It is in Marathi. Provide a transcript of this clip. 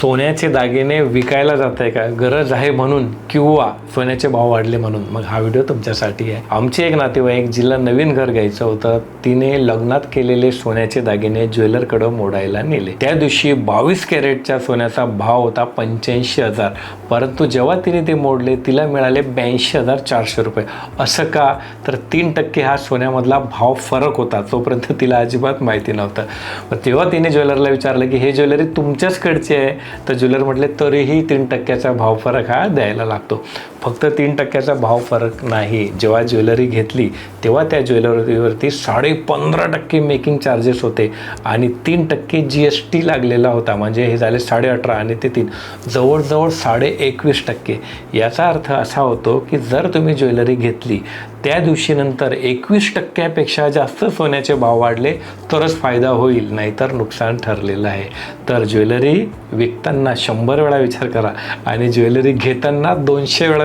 सोन्याचे दागिने विकायला जात आहे का? गरज आहे म्हणून किंवा सोन्याचे भाव वाढले म्हणून? मग हा व्हिडिओ तुमच्यासाठी आहे. आमची एक नातेवाईक जिला नवीन घर घ्यायचं होतं. तिने लग्नात केलेले सोन्याचे दागिने ज्वेलरकडं मोडायला नेले. त्या दिवशी बावीस कॅरेटच्या सोन्याचा भाव होता पंच्याऐंशी हजार. परंतु जेव्हा तिने ते मोडले तिला मिळाले ब्याऐंशी हजार चारशे रुपये. असं का? तर तीन टक्के हा सोन्यामधला भाव फरक होता. तोपर्यंत तिला अजिबात माहिती नव्हतं. मग तेव्हा तिने ज्वेलरला विचारलं की हे ज्वेलरी तुमच्याचकडची आहे? तर ज्वेलर म्हटले तरीही तीन टक्क्याचा भाव फरक हा द्यायला लागतो. फक्त तीन टक्क्याचा भाव फरक नाही. जेव्हा ज्वेलरी घेतली तेव्हा त्या ज्वेलरीवरती साडे पंधरा टक्के मेकिंग चार्जेस होते आणि तीन टक्के जी एस टी लागलेला होता. म्हणजे हे झाले साडे अठरा आणि ते तीन. जवळजवळ साडे एकवीस टक्के. याचा अर्थ असा होतो की जर तुम्ही ज्वेलरी घेतली त्या दिवशीनंतर एकवीस टक्क्यापेक्षा जास्त सोन्याचे भाव वाढले तरच फायदा होईल नाहीतर नुकसान ठरलेलं आहे. तर ज्वेलरी विकताना शंभर वेळा विचार करा आणि ज्वेलरी घेताना दोनशे वेळा